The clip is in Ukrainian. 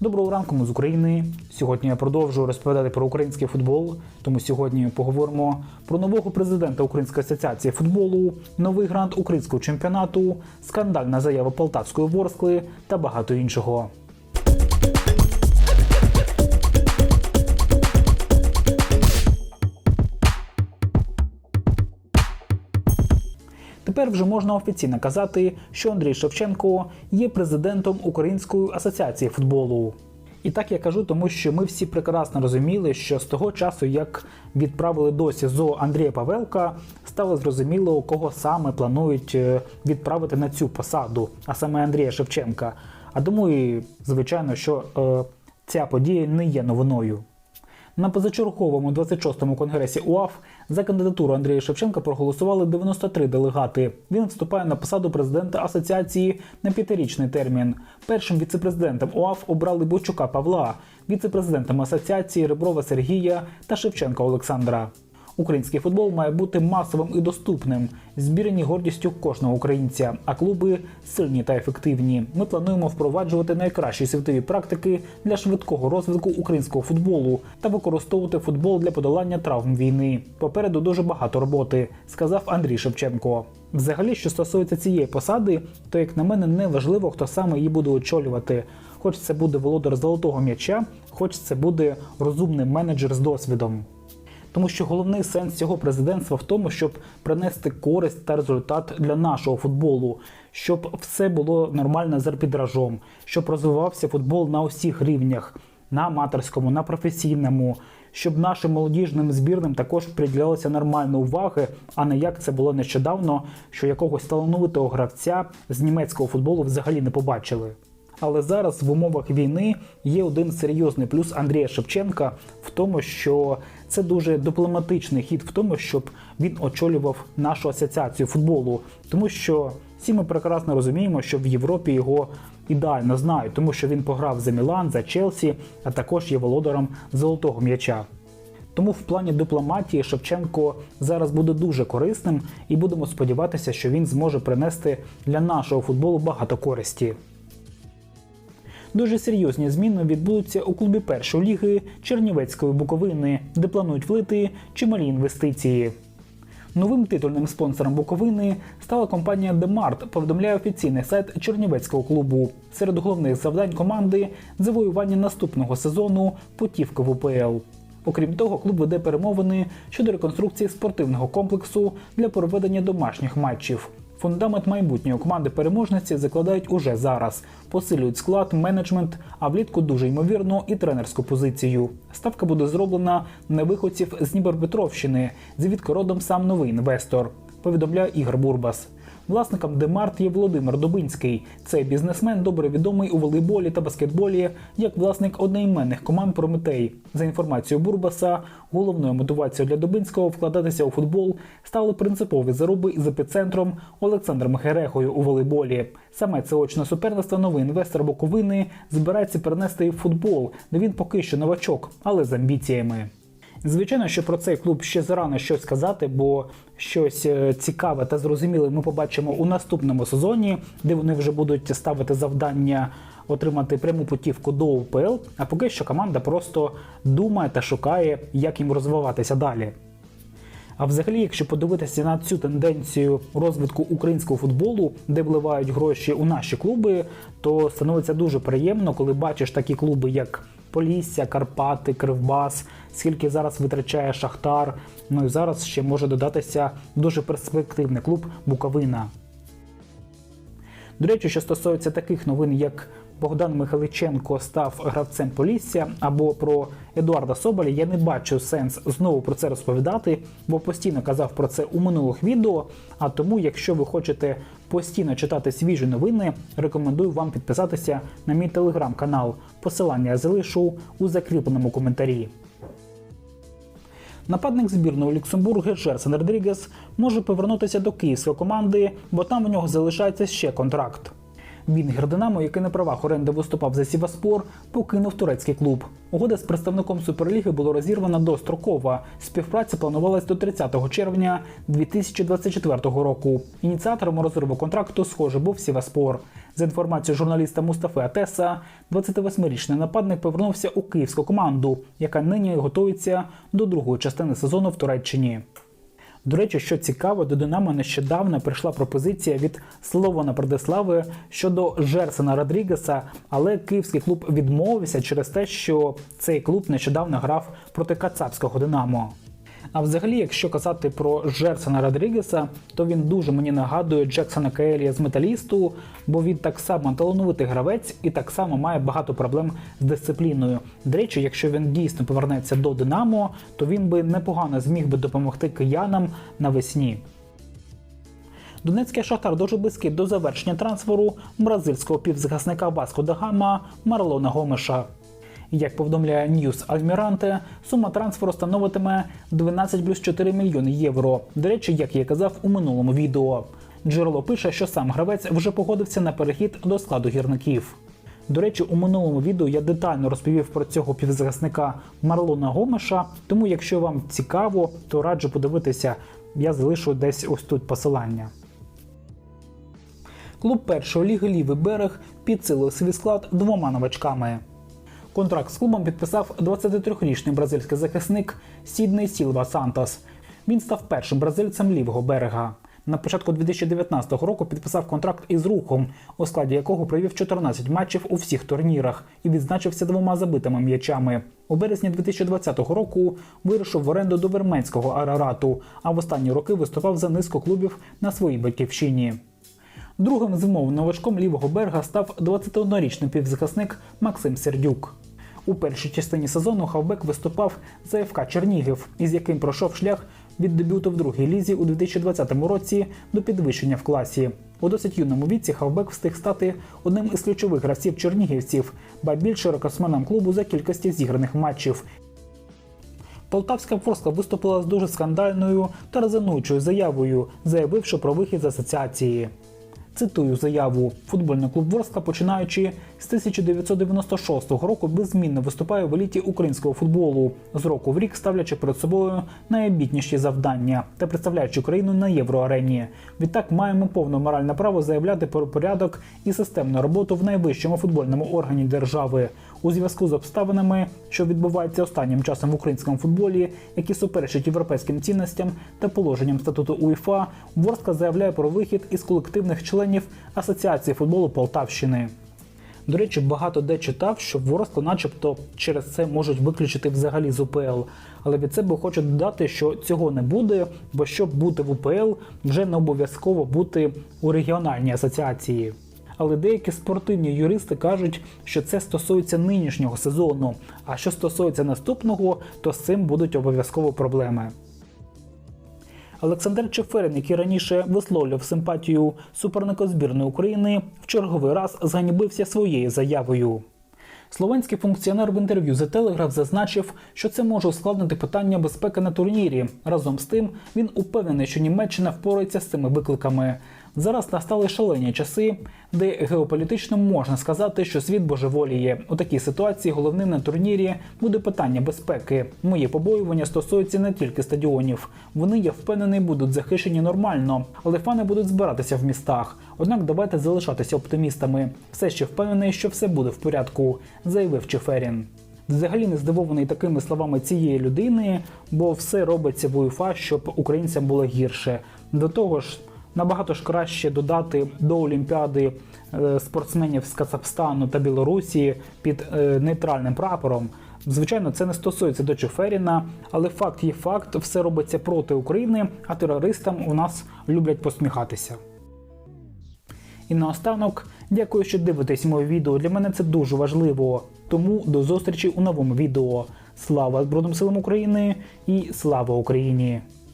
Доброго ранку, ми з України. Сьогодні я продовжую розповідати про український футбол. Тому сьогодні поговоримо про нового президента Української асоціації футболу, новий грант українського чемпіонату, скандальна заява Полтавської Ворскли та багато іншого. Тепер вже можна офіційно казати, що Андрій Шевченко є президентом Української асоціації футболу. І так я кажу, тому що ми всі прекрасно розуміли, що з того часу, як відправили до СІЗО Андрія Павелка, стало зрозуміло, кого саме планують е, відправити на цю посаду, а саме Андрія Шевченка. А тому, і, звичайно, що е, ця подія не є новиною. На позачерговому 26-му конгресі УАФ за кандидатуру Андрія Шевченка проголосували 93 делегати. Він вступає на посаду президента асоціації на п'ятирічний термін. Першим віцепрезидентом ОАФ обрали Бочука Павла, віцепрезидентом асоціації Реброва Сергія та Шевченка Олександра. Український футбол має бути масовим і доступним, збірені гордістю кожного українця, а клуби сильні та ефективні. Ми плануємо впроваджувати найкращі світові практики для швидкого розвитку українського футболу та використовувати футбол для подолання травм війни. Попереду дуже багато роботи, сказав Андрій Шевченко. Взагалі, що стосується цієї посади, то як на мене не важливо, хто саме її буде очолювати. Хоч це буде володар золотого м'яча, хоч це буде розумний менеджер з досвідом. Тому що головний сенс цього президентства в тому, щоб принести користь та результат для нашого футболу, щоб все було нормально з арбітражом, щоб розвивався футбол на усіх рівнях, на аматорському, на професійному, щоб нашим молодіжним збірним також приділялося нормально уваги, а не як це було нещодавно, що якогось талановитого гравця з німецького футболу взагалі не побачили. Але зараз в умовах війни є один серйозний плюс Андрія Шевченка в тому, що це дуже дипломатичний хід в тому, щоб він очолював нашу асоціацію футболу, тому що всі ми прекрасно розуміємо, що в Європі його ідеально знають, тому що він пограв за Мілан, за Челсі, а також є володаром золотого м'яча. Тому в плані дипломатії Шевченко зараз буде дуже корисним, і будемо сподіватися, що він зможе принести для нашого футболу багато користі. Дуже серйозні зміни відбудуться у клубі першої ліги Чернівецької Буковини, де планують влити чималі інвестиції. Новим титульним спонсором Буковини стала компанія Демарт, повідомляє офіційний сайт Чернівецького клубу. Серед головних завдань команди завоювання наступного сезону путівки в УПЛ. Окрім того, клуб веде перемовини щодо реконструкції спортивного комплексу для проведення домашніх матчів. Фундамент майбутньої команди переможниці закладають уже зараз, посилюють склад, менеджмент, а влітку дуже ймовірно і тренерську позицію. Ставка буде зроблена на виходців з Дніпропетровщини, звідки родом сам новий інвестор. Повідомляє Ігор Бурбас. Власником Демарт є Володимир Дубинський. Цей бізнесмен добре відомий у волейболі та баскетболі як власник одноіменних команд Прометей. За інформацією Бурбаса, головною мотивацією для Дубинського вкладатися у футбол стали принципові заруби із епіцентром Олександром Герехою у волейболі. Саме це очне суперництво новий інвестор Буковини збирається перенести в футбол, де він поки що новачок, але з амбіціями. Звичайно, що про цей клуб ще зарано щось сказати, бо щось е, цікаве та зрозуміле ми побачимо у наступному сезоні, де вони вже будуть ставити завдання отримати пряму путівку до УПЛ. А поки що команда просто думає та шукає, як їм розвиватися далі. А взагалі, якщо подивитися на цю тенденцію розвитку українського футболу, де вливають гроші у наші клуби, то становиться дуже приємно, коли бачиш такі клуби, як Полісся, Карпати, Кривбас, скільки зараз витрачає Шахтар. Ну і зараз ще може додатися дуже перспективний клуб Буковина. До речі, що стосується таких новин, як Богдан Михайличенко став гравцем Полісся або про Едуарда Соболя, я не бачу сенс знову про це розповідати, бо постійно казав про це у минулих відео. А тому, якщо ви хочете постійно читати свіжі новини, рекомендую вам підписатися на мій телеграм-канал. Посилання залишу у закріпленому коментарі. Нападник збірної Люксембурга Джерсон Родрігес може повернутися до київської команди, бо там у нього залишається ще контракт. Вінгер Динамо, який на правах оренди виступав за Сіваспор, покинув турецький клуб. Угода з представником Суперліги була розірвана достроково. Співпраця планувалась до 30 червня 2024 року. Ініціатором розриву контракту, схоже, був Сіваспор. За інформацією журналіста Мустафи Атеса, 28-річний нападник повернувся у київську команду, яка нині готується до другої частини сезону в Туреччині. До речі, що цікаво, до Динамо нещодавно прийшла пропозиція від Слована Братислави щодо Жерсена Родрігеса, але київський клуб відмовився через те, що цей клуб нещодавно грав проти Кацапського Динамо. А взагалі, якщо казати про Жерсена Родрігеса, то він дуже мені нагадує Джексона Каелія з металісту, бо він так само талановитий гравець і так само має багато проблем з дисципліною. До речі, якщо він дійсно повернеться до Динамо, то він би непогано зміг би допомогти киянам навесні. Донецький шахтар дуже близький до завершення трансферу бразильського півзахисника Васко да Гама Марлона Гомеша. Як повідомляє Ньюс Альміранте, сума трансферу становитиме 12 плюс 4 мільйони євро. До речі, як я казав у минулому відео. Джерело пише, що сам гравець вже погодився на перехід до складу гірників. До речі, у минулому відео я детально розповів про цього півзахисника Марлона Гомеша. Тому, якщо вам цікаво, то раджу подивитися. Я залишу десь ось тут посилання. Клуб першої ліги Лівий берег підсилив свій склад двома новачками. Контракт з клубом підписав 23-річний бразильський захисник Сідней Сілва Сантос. Він став першим бразильцем лівого берега. На початку 2019 року підписав контракт із рухом, у складі якого провів 14 матчів у всіх турнірах і відзначився двома забитими м'ячами. У березні 2020 року вирушив в оренду до Верменського Арарату, а в останні роки виступав за низку клубів на своїй батьківщині. Другим зимовим новачком лівого берега став 21-річний півзахисник Максим Сердюк. У першій частині сезону Хавбек виступав за ФК Чернігів, із яким пройшов шлях від дебюту в другій лізі у 2020 році до підвищення в класі. У досить юному віці Хавбек встиг стати одним із ключових гравців чернігівців, ба більше рекордсменом клубу за кількості зіграних матчів. Полтавська Ворскла виступила з дуже скандальною та резонуючою заявою, заявивши про вихід з асоціації. Цитую заяву: футбольний клуб Ворска, починаючи з 1996 року, беззмінно виступає в еліті українського футболу, з року в рік ставлячи перед собою найамбітніші завдання та представляючи країну на євроарені. Відтак маємо повне моральне право заявляти про порядок і системну роботу в найвищому футбольному органі держави у зв'язку з обставинами, що відбуваються останнім часом в українському футболі, які суперечать європейським цінностям та положенням статуту УЄФА, Ворскла заявляє про вихід із колективних членів Асоціації футболу Полтавщини. До речі, багато де читав, що Ворскла начебто через це можуть виключити взагалі з УПЛ. Але від себе хочу додати, що цього не буде, бо щоб бути в УПЛ, вже не обов'язково бути у регіональній асоціації. Але деякі спортивні юристи кажуть, що це стосується нинішнього сезону. А що стосується наступного, то з цим будуть обов'язково проблеми. Олександр Чеферин, який раніше висловлював симпатію суперника збірної України, в черговий раз зганібився своєю заявою. Словенський функціонер в інтерв'ю The Telegraph зазначив, що це може ускладнити питання безпеки на турнірі. Разом з тим він упевнений, що Німеччина впорається з цими викликами. Зараз настали шалені часи, де геополітично можна сказати, що світ божеволіє. У такій ситуації головним на турнірі буде питання безпеки. Мої побоювання стосуються не тільки стадіонів. Вони, я впевнений, будуть захищені нормально, але фани будуть збиратися в містах. Однак давайте залишатися оптимістами. Все ще впевнений, що все буде в порядку, заявив Чеферін. Взагалі не здивований такими словами цієї людини, бо все робиться в УЄФА, щоб українцям було гірше. До того ж, набагато ж краще додати до Олімпіади е, спортсменів з Казахстану та Білорусі під е, нейтральним прапором. Звичайно, це не стосується до Чеферіна, але факт є факт, все робиться проти України, а терористам у нас люблять посміхатися. І наостанок, дякую, що дивитесь моє відео. Для мене це дуже важливо. Тому до зустрічі у новому відео. Слава Збройним силам України і слава Україні!